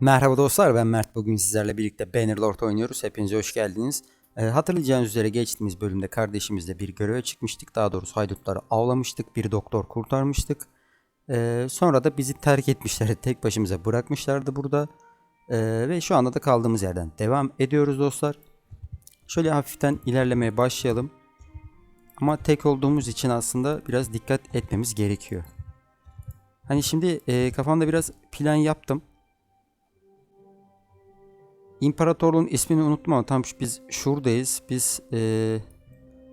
Merhaba dostlar ben Mert. Bugün sizlerle birlikte Bannerlord oynuyoruz. Hepinize hoş geldiniz. Ee, hatırlayacağınız üzere geçtiğimiz bölümde kardeşimizle bir göreve çıkmıştık. Daha doğrusu haydutları avlamıştık. Bir doktor kurtarmıştık. Ee, sonra da bizi terk etmişlerdi. Tek başımıza bırakmışlardı burada. Ee, ve şu anda da kaldığımız yerden devam ediyoruz dostlar. Şöyle hafiften ilerlemeye başlayalım. Ama tek olduğumuz için aslında biraz dikkat etmemiz gerekiyor. Hani şimdi e, kafamda biraz plan yaptım. İmparatorluğun ismini unuttum ama tam biz şuradayız. Biz eee,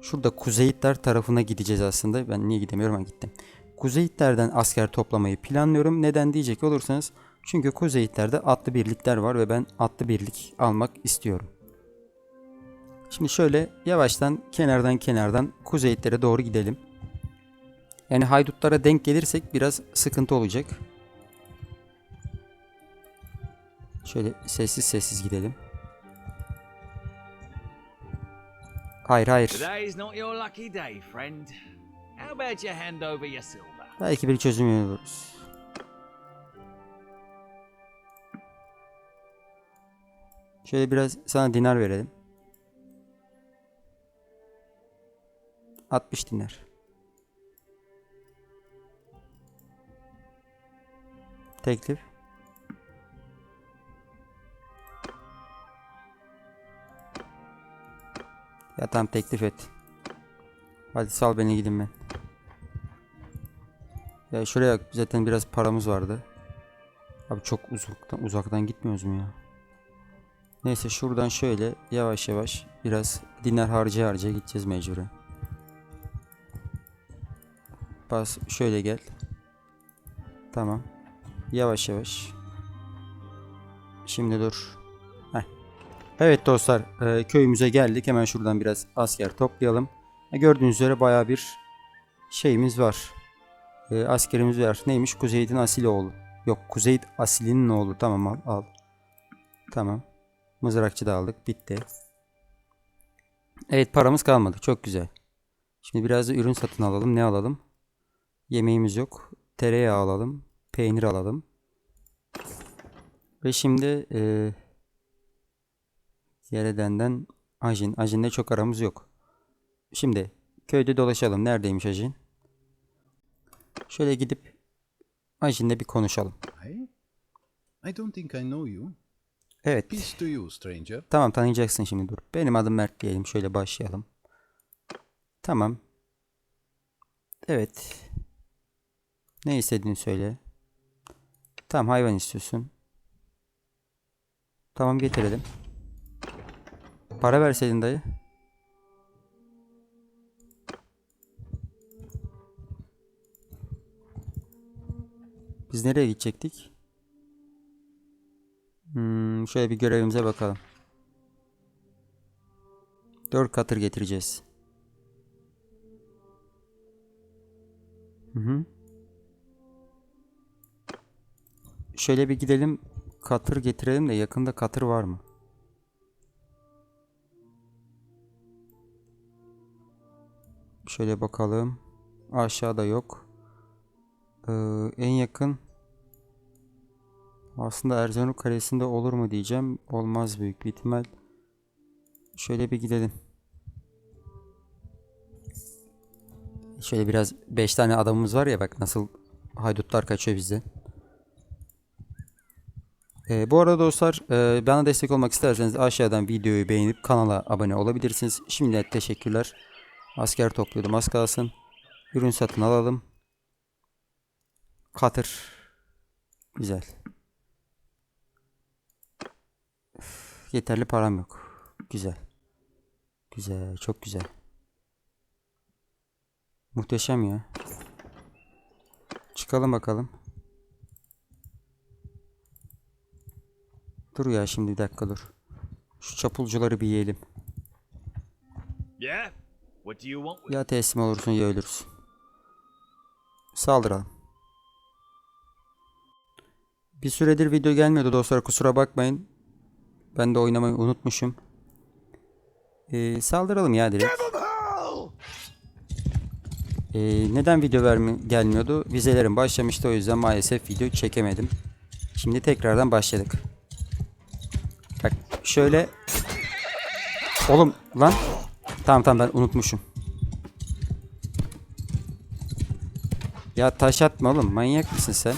şurada Kuzeyitler tarafına gideceğiz aslında. Ben niye gidemiyorum ben gittim. Kuzeyitlerden asker toplamayı planlıyorum. Neden diyecek olursanız çünkü Kuzeyitlerde atlı birlikler var ve ben atlı birlik almak istiyorum. Şimdi şöyle yavaştan kenardan kenardan Kuzeyitlere doğru gidelim. Yani haydutlara denk gelirsek biraz sıkıntı olacak. Şöyle sessiz sessiz gidelim. Hayır hayır. Belki bir çözüm buluruz. Şöyle biraz sana dinar verelim. 60 dinar. Teklif. Ya tamam teklif et. Hadi sal beni gidin ben. Ya şuraya zaten biraz paramız vardı. Abi çok uzaktan uzaktan gitmiyoruz mu ya? Neyse şuradan şöyle yavaş yavaş biraz dinar harca harca gideceğiz mecburen. Bas şöyle gel. Tamam. Yavaş yavaş. Şimdi dur. Evet dostlar e, köyümüze geldik. Hemen şuradan biraz asker toplayalım. E, gördüğünüz üzere baya bir şeyimiz var. E, askerimiz var. Neymiş? Kuzeyit'in asil oğlu. Yok Kuzeyit asilinin oğlu. Tamam al. al. Tamam. Mızrakçı da aldık. Bitti. Evet paramız kalmadı. Çok güzel. Şimdi biraz da ürün satın alalım. Ne alalım? Yemeğimiz yok. Tereyağı alalım. Peynir alalım. Ve şimdi e, Yeredenden Ajin. Ajin'le çok aramız yok. Şimdi köyde dolaşalım. Neredeymiş Ajin? Şöyle gidip Ajin'le bir konuşalım. I? I don't think I know you. Evet. Peace to you, stranger. Tamam tanıyacaksın şimdi dur. Benim adım Mert diyelim. Şöyle başlayalım. Tamam. Evet. Ne istediğini söyle. Tamam hayvan istiyorsun. Tamam getirelim. Para verseydin dayı. Biz nereye gidecektik? Hmm, şöyle bir görevimize bakalım. Dört katır getireceğiz. Hı hı. Şöyle bir gidelim. Katır getirelim de yakında katır var mı? Şöyle bakalım. Aşağıda yok. Ee, en yakın aslında Erzurum Kalesi'nde olur mu diyeceğim. Olmaz büyük bir ihtimal. Şöyle bir gidelim. Şöyle biraz 5 tane adamımız var ya bak nasıl haydutlar kaçıyor bizden. Ee, bu arada dostlar e, bana destek olmak isterseniz aşağıdan videoyu beğenip kanala abone olabilirsiniz. Şimdiden teşekkürler. Asker topluyordum az kalsın. Ürün satın alalım. Katır. Güzel. Üf, Yeterli param yok. Güzel. Güzel. Çok güzel. Muhteşem ya. Çıkalım bakalım. Dur ya şimdi bir dakika dur. Şu çapulcuları bir yiyelim. Yeah? What do you want? Ya teslim olursun ya ölürsün. Saldıralım. Bir süredir video gelmiyordu dostlar kusura bakmayın. Ben de oynamayı unutmuşum. Ee, saldıralım ya direkt. Ee, neden video vermi gelmiyordu? Vizelerim başlamıştı o yüzden maalesef video çekemedim. Şimdi tekrardan başladık. Bak şöyle. Oğlum lan. Tamam tamam ben unutmuşum. Ya taş atma oğlum manyak mısın sen?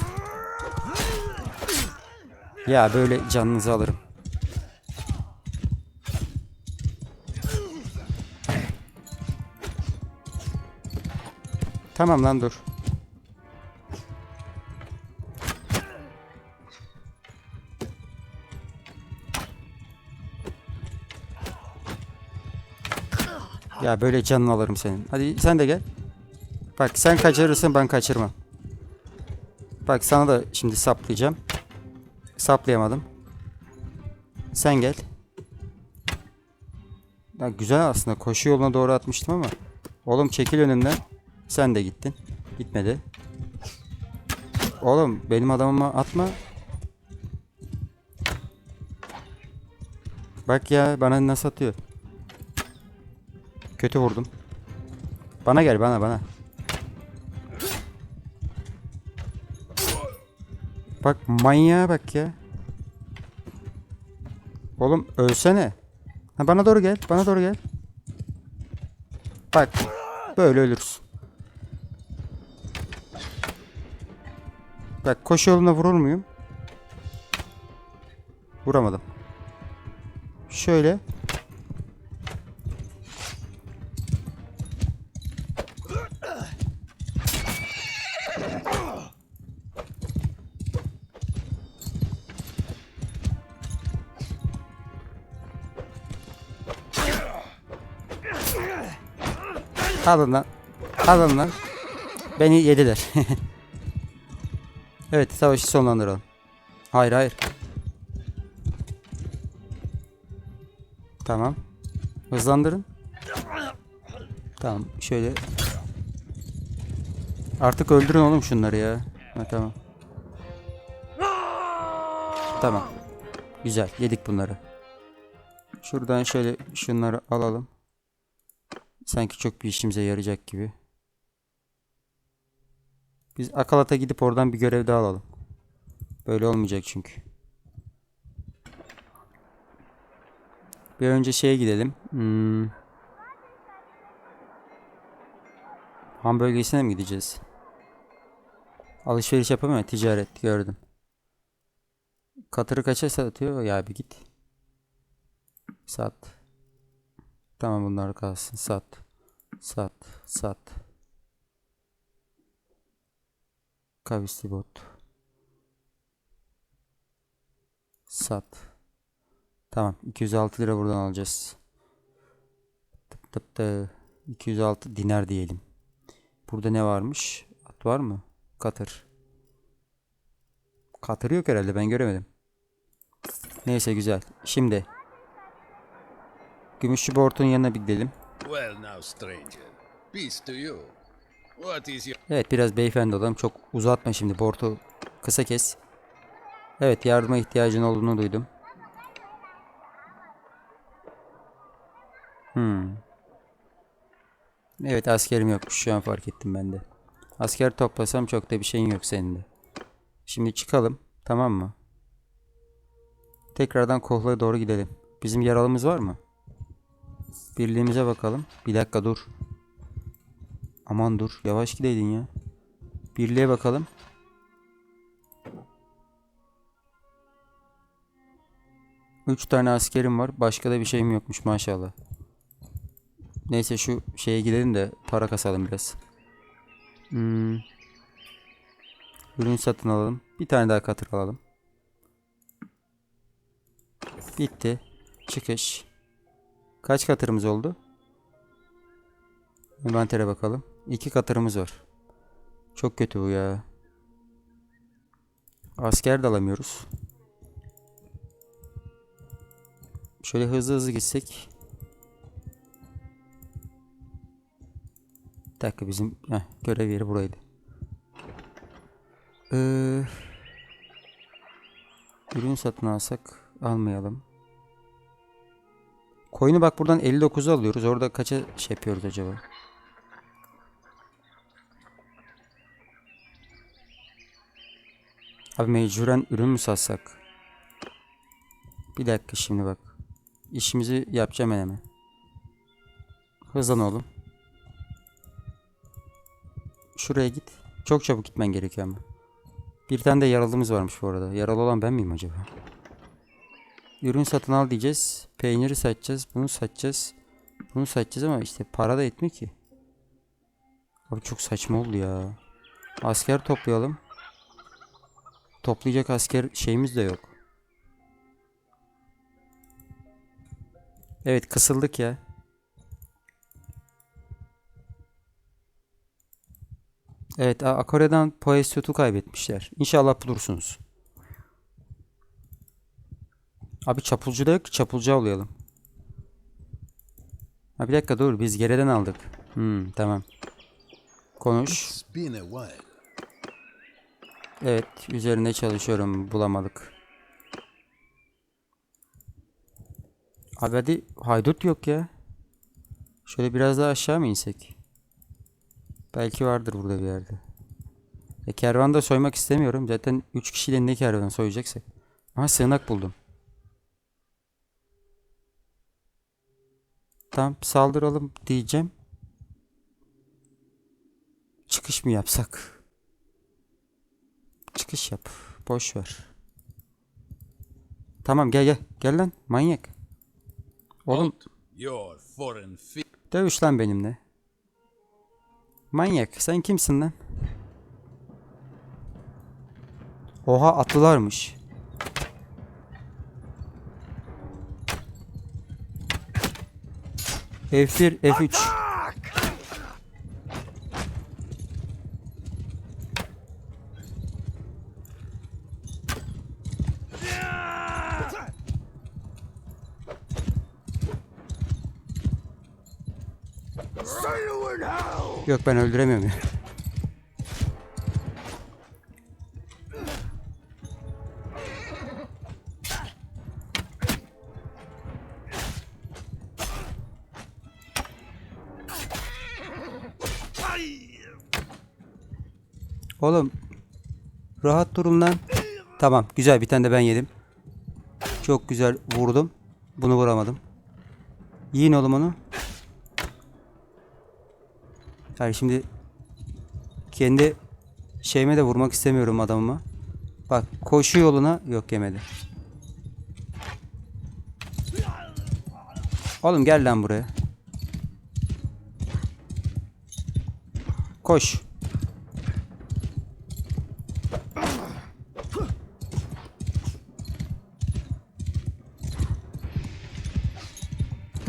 Ya böyle canınızı alırım. Tamam lan dur. Ya böyle canını alırım senin. Hadi sen de gel. Bak sen kaçırırsın ben kaçırmam. Bak sana da şimdi saplayacağım. Saplayamadım. Sen gel. Ya güzel aslında koşu yoluna doğru atmıştım ama. Oğlum çekil önümden. Sen de gittin. Gitmedi. Oğlum benim adamıma atma. Bak ya bana nasıl atıyor. Kötü vurdum. Bana gel bana bana. Bak manyağa bak ya. Oğlum ölsene. Ha, bana doğru gel. Bana doğru gel. Bak. Böyle ölürsün. Bak koşu yoluna vurur muyum? Vuramadım. Şöyle. Alın lan. Alın lan. Beni yediler. evet savaşı sonlandıralım. Hayır hayır. Tamam. Hızlandırın. Tamam şöyle. Artık öldürün oğlum şunları ya. Ha, tamam. Tamam. Güzel yedik bunları. Şuradan şöyle şunları alalım. Sanki çok bir işimize yarayacak gibi. Biz Akalat'a gidip oradan bir görev daha alalım. Böyle olmayacak çünkü. Bir önce şeye gidelim. Hmm. Han bölgesine mi gideceğiz? Alışveriş yapamıyor. Ticaret gördüm. Katırı kaça satıyor? Ya bir git. Sat. Tamam bunlar kalsın. Sat. Sat. Sat. Kavisli bot. Sat. Tamam. 206 lira buradan alacağız. Tıp tıp tıp. 206 dinar diyelim. Burada ne varmış? At var mı? Katır. Katır yok herhalde ben göremedim. Neyse güzel. Şimdi Gümüşlü Bort'un yanına bir gidelim. Well now, stranger. Peace to you. What is your... Evet biraz beyefendi olalım. Çok uzatma şimdi. Bort'u kısa kes. Evet yardıma ihtiyacın olduğunu duydum. Hmm. Evet askerim yokmuş. Şu an fark ettim ben de. Asker toplasam çok da bir şeyin yok senin de. Şimdi çıkalım. Tamam mı? Tekrardan Kohla'ya doğru gidelim. Bizim yaralımız var mı? Birliğimize bakalım. Bir dakika dur. Aman dur. Yavaş gideydin ya. Birliğe bakalım. Üç tane askerim var. Başka da bir şeyim yokmuş maşallah. Neyse şu şeye gidelim de para kasalım biraz. Hmm. Ürün satın alalım. Bir tane daha katır alalım. Bitti. Çıkış. Kaç katırımız oldu? Envantere bakalım. İki katırımız var. Çok kötü bu ya. Asker de alamıyoruz. Şöyle hızlı hızlı gitsek. Bir dakika bizim heh, görev yeri buraydı. Ee, ürün satın alsak almayalım. Coin'i bak buradan 59'a alıyoruz. Orada kaça şey yapıyoruz acaba? Abi mecburen ürün mü satsak? Bir dakika şimdi bak. İşimizi yapacağım hemen. Hızlan oğlum. Şuraya git. Çok çabuk gitmen gerekiyor ama. Bir tane de yaralımız varmış bu arada. Yaralı olan ben miyim acaba? Ürün satın al diyeceğiz. Peyniri satacağız. Bunu satacağız. Bunu satacağız ama işte para da etmiyor ki. Abi çok saçma oldu ya. Asker toplayalım. Toplayacak asker şeyimiz de yok. Evet kısıldık ya. Evet Akore'den Poesiyot'u kaybetmişler. İnşallah bulursunuz. Abi çapulcu da yok ki çapulcu avlayalım. Ha bir dakika dur biz geriden aldık. Hmm tamam. Konuş. Evet üzerinde çalışıyorum bulamadık. Abi hadi haydut yok ya. Şöyle biraz daha aşağı mı insek? Belki vardır burada bir yerde. E kervan da soymak istemiyorum. Zaten 3 kişiyle ne kervan soyacaksak. Aha sığınak buldum. Tamam saldıralım diyeceğim. Çıkış mı yapsak? Çıkış yap. Boş ver. Tamam gel gel. Gel lan manyak. Oğlum dövüş lan benimle. Manyak sen kimsin lan? Oha atlılarmış. F1, F3. Yok ben öldüremiyorum ya. Oğlum rahat durun lan. Tamam güzel bir tane de ben yedim. Çok güzel vurdum. Bunu vuramadım. Yiyin oğlum onu. Yani şimdi kendi şeyime de vurmak istemiyorum adamıma. Bak koşu yoluna yok yemedi. Oğlum gel lan buraya. Koş.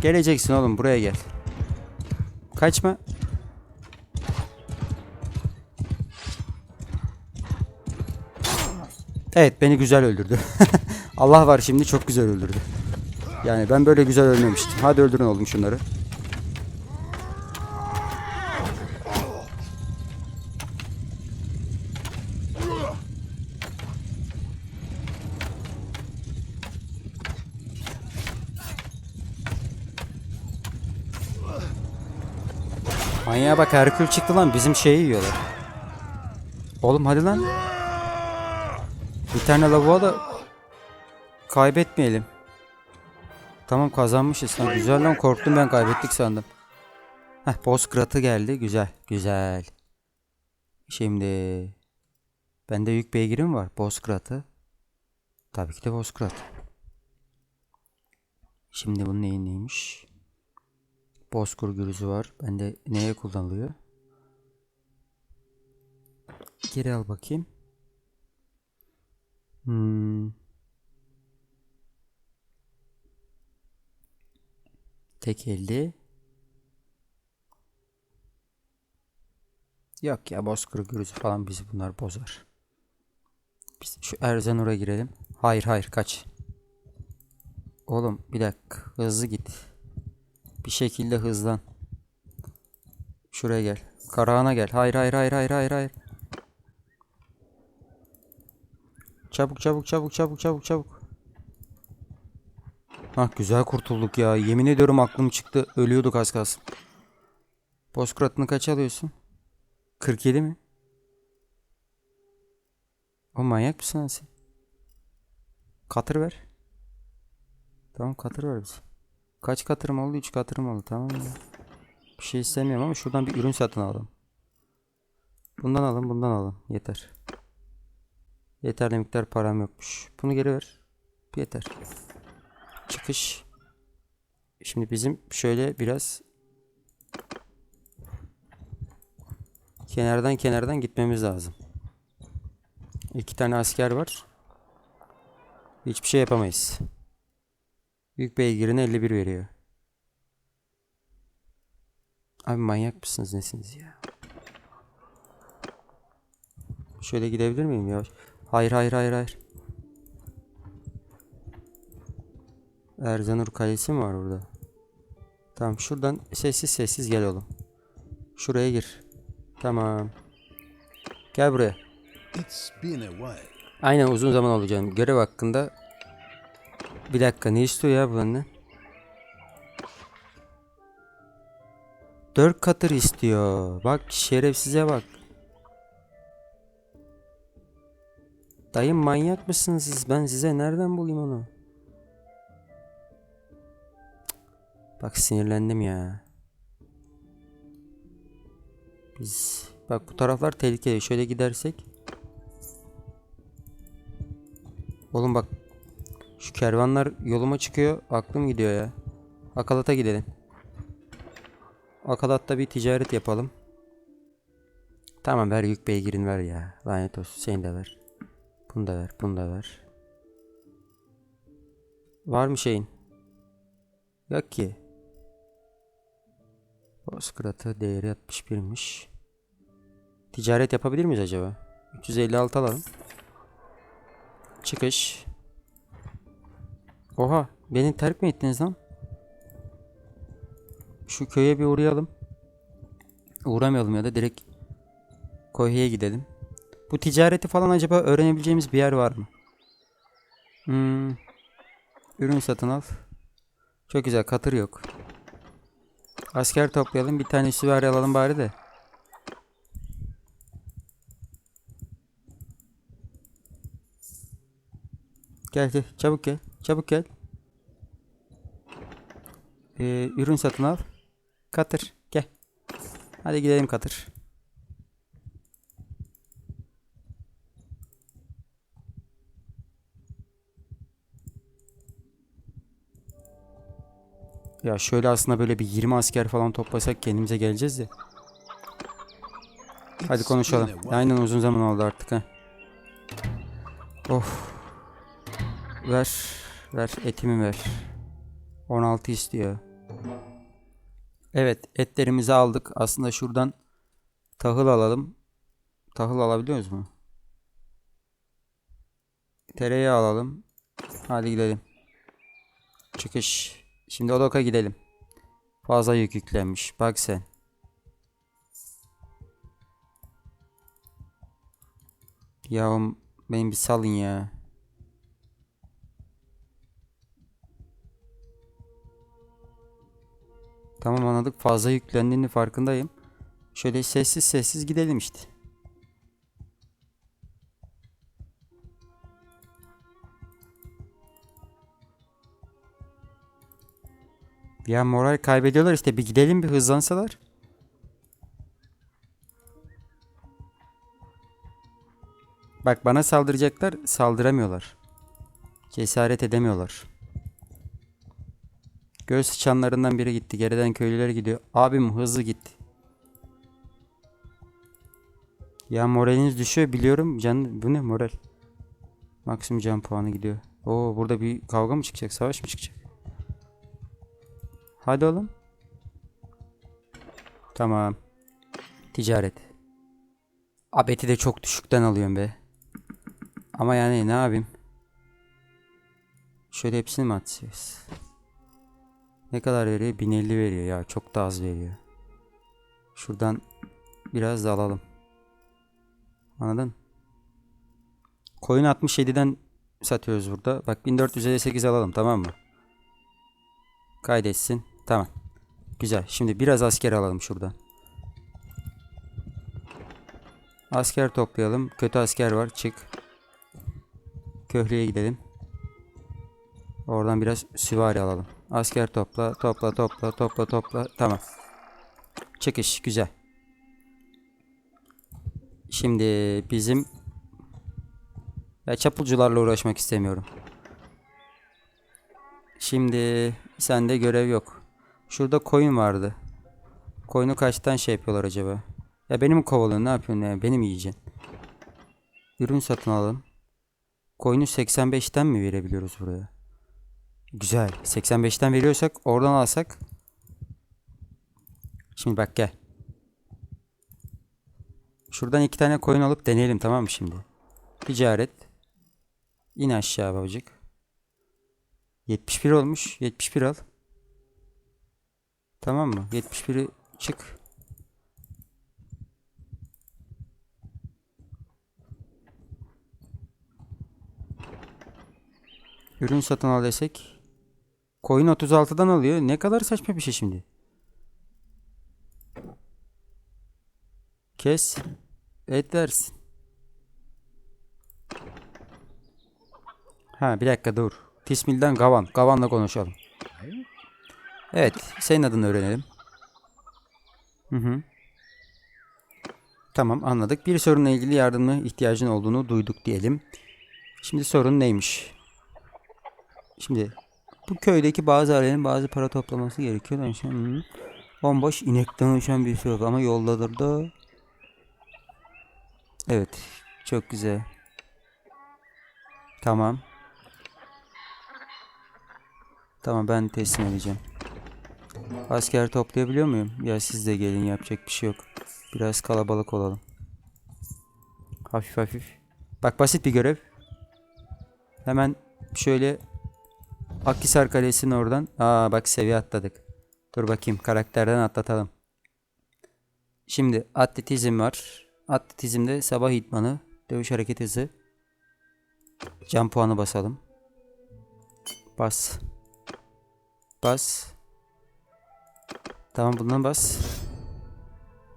Geleceksin oğlum buraya gel. Kaçma. Evet beni güzel öldürdü. Allah var şimdi çok güzel öldürdü. Yani ben böyle güzel ölmemiştim. Hadi öldürün oğlum şunları. Manyağa bak Herkül çıktı lan bizim şeyi yiyorlar. Oğlum hadi lan. Bir tane lavuğa da kaybetmeyelim. Tamam kazanmışız. Lan güzel lan korktum ben kaybettik sandım. Heh boss kratı geldi. Güzel. Güzel. Şimdi bende yük beygirim var. Boss kratı. Tabii ki de boss krat. Şimdi bunun neyin neymiş? Bozkur gürüzü var. Bende neye kullanılıyor? Geri al bakayım. Hmm. Tek elde. Yok ya bozkır gürüzü falan bizi bunlar bozar. Biz şu Erzanur'a girelim. Hayır hayır kaç. Oğlum bir dakika hızlı git. Bir şekilde hızlan. Şuraya gel. Karahan'a gel. Hayır hayır hayır hayır hayır hayır. Çabuk çabuk çabuk çabuk çabuk çabuk. Hah güzel kurtulduk ya. Yemin ediyorum aklım çıktı. Ölüyorduk az kalsın. Bozkrat'ını kaç alıyorsun? 47 mi? O manyak mısın sen? Katır ver. Tamam katır var biz. Kaç katırım oldu? 3 katırım oldu. Tamam mı? Bir şey istemiyorum ama şuradan bir ürün satın alalım. Bundan alın, bundan alın. Yeter. Yeterli miktar param yokmuş. Bunu geri ver. Yeter. Çıkış. Şimdi bizim şöyle biraz kenardan kenardan gitmemiz lazım. İki tane asker var. Hiçbir şey yapamayız. Büyük beygirine 51 veriyor. Abi manyak mısınız nesiniz ya? Şöyle gidebilir miyim ya? Hayır hayır hayır hayır. Erzanur Kalesi mi var burada? Tamam şuradan sessiz sessiz gel oğlum. Şuraya gir. Tamam. Gel buraya. Aynen uzun zaman olacağım. Görev hakkında. Bir dakika ne istiyor ya bu benden? Dört katır istiyor. Bak şerefsize bak. Dayım manyak mısınız siz? Ben size nereden bulayım onu? Bak sinirlendim ya. Biz bak bu taraflar tehlikeli. Şöyle gidersek Oğlum bak şu kervanlar yoluma çıkıyor. Aklım gidiyor ya. Akalat'a gidelim. Akalat'ta bir ticaret yapalım. Tamam ver yük beygirin ver ya. Lanet olsun seni de ver. Bunu da ver bunu da ver. Var mı şeyin? Yok ki. Bozkıratı değeri 61'miş. Ticaret yapabilir miyiz acaba? 356 alalım. Çıkış. Oha, beni terk mi ettiniz lan? Şu köye bir uğrayalım. Uğramayalım ya da direkt Kohya'ya gidelim. Bu ticareti falan acaba öğrenebileceğimiz bir yer var mı? Hmm. Ürün satın al. Çok güzel, katır yok. Asker toplayalım, bir tane süvari alalım bari de. Gel gel çabuk gel. Çabuk gel. Ee, ürün satın al. Katır gel. Hadi gidelim katır. Ya şöyle aslında böyle bir 20 asker falan toplasak kendimize geleceğiz de. Hadi konuşalım. Aynen uzun zaman oldu artık ha. Of. Ver. Ver. Etimi ver. 16 istiyor. Evet. Etlerimizi aldık. Aslında şuradan tahıl alalım. Tahıl alabiliyoruz mu? Tereyağı alalım. Hadi gidelim. Çıkış. Şimdi Odok'a gidelim. Fazla yük yüklenmiş. Bak sen. Ya benim bir salın ya. Tamam anladık. Fazla yüklendiğini farkındayım. Şöyle sessiz sessiz gidelim işte. Ya moral kaybediyorlar işte. Bir gidelim bir hızlansalar. Bak bana saldıracaklar, saldıramıyorlar. Cesaret edemiyorlar. Göz sıçanlarından biri gitti. Geriden köylüler gidiyor. Abim hızlı git. Ya moraliniz düşüyor biliyorum. Can bu ne moral? Maksimum can puanı gidiyor. Oo burada bir kavga mı çıkacak? Savaş mı çıkacak? Hadi oğlum. Tamam. Ticaret. Abeti de çok düşükten alıyorum be. Ama yani ne yapayım? Şöyle hepsini mi atacağız? Ne kadar veriyor? 1050 veriyor ya. Çok da az veriyor. Şuradan biraz da alalım. Anladın? Koyun 67'den satıyoruz burada. Bak 1458 alalım tamam mı? Kaydetsin. Tamam. Güzel. Şimdi biraz asker alalım şuradan. Asker toplayalım. Kötü asker var. Çık. Köhlü'ye gidelim. Oradan biraz süvari alalım. Asker topla, topla, topla, topla, topla. Tamam. Çıkış, güzel. Şimdi bizim ya çapulcularla uğraşmak istemiyorum. Şimdi sende görev yok. Şurada koyun vardı. Koyunu kaçtan şey yapıyorlar acaba? Ya benim kovalıyorsun ne yapıyorsun ya? Benim yiyeceksin. Ürün satın alalım. Koyunu 85'ten mi verebiliyoruz buraya? Güzel. 85'ten veriyorsak oradan alsak. Şimdi bak gel. Şuradan iki tane koyun alıp deneyelim tamam mı şimdi? Ticaret. İn aşağı babacık. 71 olmuş. 71 al. Tamam mı? 71'i çık. Ürün satın al desek. Koyun 36'dan alıyor. Ne kadar saçma bir şey şimdi. Kes. Et versin. Ha bir dakika dur. Tismil'den Gavan. Gavan'la konuşalım. Evet. Senin adını öğrenelim. Hı hı. Tamam anladık. Bir sorunla ilgili yardımına ihtiyacın olduğunu duyduk diyelim. Şimdi sorun neymiş? Şimdi bu köydeki bazı ailenin bazı para toplaması gerekiyor. Ben şu an-. Bomboş inekten oluşan bir yok ama yoldadır da. Evet. Çok güzel. Tamam. Tamam ben teslim edeceğim. Asker toplayabiliyor muyum? Ya siz de gelin yapacak bir şey yok. Biraz kalabalık olalım. Hafif hafif. Bak basit bir görev. Hemen şöyle Akhisar Kalesi'nin oradan. Aa bak seviye atladık. Dur bakayım karakterden atlatalım. Şimdi atletizm var. Atletizmde sabah idmanı, dövüş hareket hızı. Can puanı basalım. Bas. Bas. Tamam bundan bas.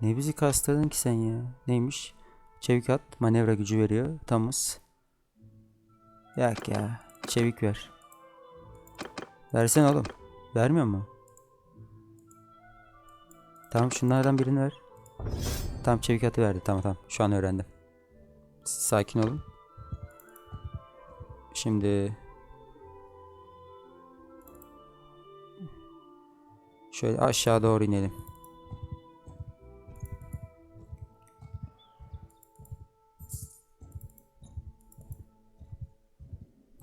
Ne bizi kastırdın ki sen ya? Neymiş? Çevik at manevra gücü veriyor. Tamız. Yak ya. Çevik ver. Versene oğlum. Vermiyor mu? Tamam şunlardan birini ver. Tamam çevik atı verdi. Tamam tamam. Şu an öğrendim. Siz Sakin olun. Şimdi şöyle aşağı doğru inelim.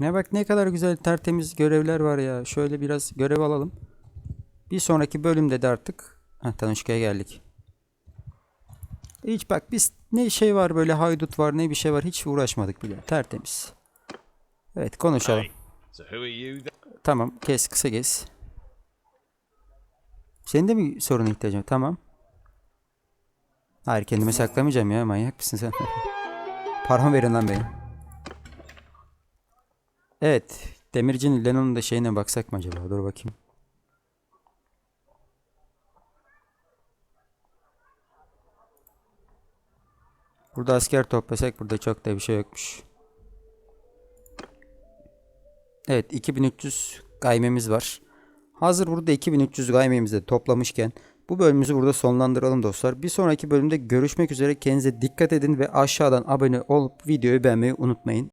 Ne bak ne kadar güzel tertemiz görevler var ya. Şöyle biraz görev alalım. Bir sonraki bölümde de artık Heh, Tanışka'ya geldik. Hiç bak biz ne şey var böyle haydut var ne bir şey var hiç uğraşmadık bile. Tertemiz. Evet konuşalım. Tamam kes kısa kes. Senin de mi soruna ihtiyacın var? Tamam. Hayır kendime saklamayacağım ya manyak mısın sen? Paramı verin lan benim. Evet. Demircinin Lennon'un da şeyine baksak mı acaba? Dur bakayım. Burada asker toplasak burada çok da bir şey yokmuş. Evet 2300 gaymemiz var. Hazır burada 2300 gaymemizi toplamışken bu bölümümüzü burada sonlandıralım dostlar. Bir sonraki bölümde görüşmek üzere. Kendinize dikkat edin ve aşağıdan abone olup videoyu beğenmeyi unutmayın.